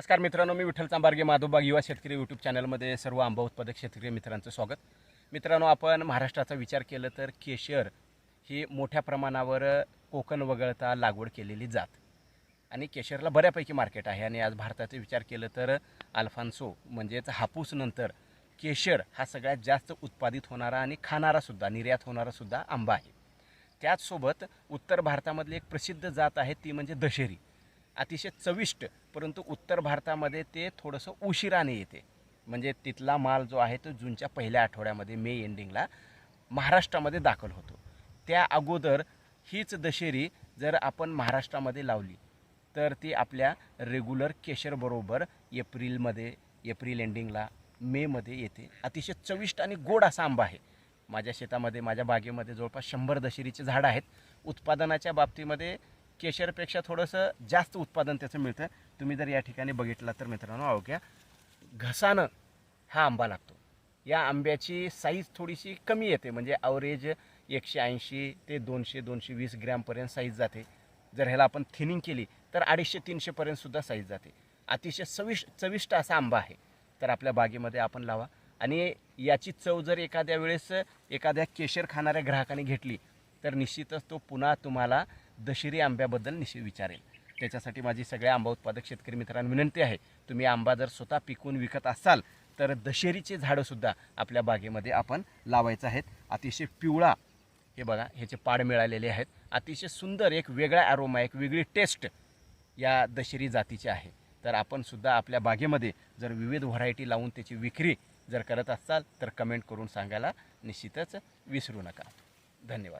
नमस्कार मित्रांनो मी विठ्ठल चांबारगे माधोबाग युवा शेतकरी यूट्यूब चॅनलमध्ये सर्व आंबा उत्पादक शेतकरी मित्रांचं स्वागत. मित्रांनो आपण महाराष्ट्राचा विचार केलं तर केशर ही मोठ्या प्रमाणावर कोकण वगळता लागवड केलेली जात आणि केशरला बऱ्यापैकी मार्केट आहे आणि आज भारताचा विचार केलं तर अल्फान्सो म्हणजेच हापूसनंतर केशर हा सगळ्यात जास्त उत्पादित होणारा आणि खाणारासुद्धा निर्यात होणारासुद्धा आंबा आहे. त्याचसोबत उत्तर भारतामधली एक प्रसिद्ध जात आहे ती म्हणजे दशेरी. अतिशय चविष्ट परंतु उत्तर भारतामध्ये ते थोडंसं उशिराने येते. म्हणजे तिथला माल जो आहे तो जूनच्या पहिल्या आठवड्यामध्ये मे एंडिंगला महाराष्ट्रामध्ये दाखल होतो. त्या अगोदर हीच दशेरी जर आपण महाराष्ट्रामध्ये लावली तर ती आपल्या रेग्युलर केशरबरोबर एप्रिलमध्ये एप्रिल एंडिंगला मेमध्ये येते. अतिशय चविष्ट आणि गोड असा आंबा आहे. माझ्या शेतामध्ये माझ्या बागेमध्ये जवळपास शंभर दशेरीचे झाडं आहेत. उत्पादनाच्या बाबतीमध्ये केशरपेक्षा थोडंसं जास्त उत्पादन त्याचं मिळतं तुम्ही जर या ठिकाणी बघितला तर मित्रांनो अवघ्या घसानं हा आंबा लागतो. या आंब्याची साईज थोडीशी कमी येते. म्हणजे ॲव्हरेज एकशे ऐंशी ते दोनशे दोनशे वीस ग्रॅमपर्यंत साईज जाते. जर ह्याला आपण थिनिंग केली तर अडीचशे तीनशेपर्यंतसुद्धा साईज जाते. अतिशय चविष्ट चविष्ट असा आंबा आहे. तर आपल्या बागेमध्ये आपण लावा. आणि याची चव जर एखाद्या वेळेस एखाद्या केशर खाणाऱ्या ग्राहकाने घेतली तर निश्चितच तो पुन्हा तुम्हाला दशेरी आंब्याबद्दल निश्चित विचारेल. त्याच्यासाठी माझी सगळ्या आंबा उत्पादक शेतकरी मित्रांना विनंती आहे तुम्ही आंबा जर स्वतः पिकवून विकत असाल तर दशेरीचे झाडंसुद्धा आपल्या बागेमध्ये आपण लावायचं आहेत. अतिशय पिवळा हे बघा ह्याचे पाड मिळालेले आहेत. अतिशय सुंदर एक वेगळा ॲरोमा एक वेगळी टेस्ट या दशेरी जातीची आहे. तर आपण सुद्धा आपल्या बागेमध्ये जर विविध व्हरायटी लावून त्याची विक्री जर करत असाल तर कमेंट करून सांगायला निश्चितच विसरू नका. धन्यवाद.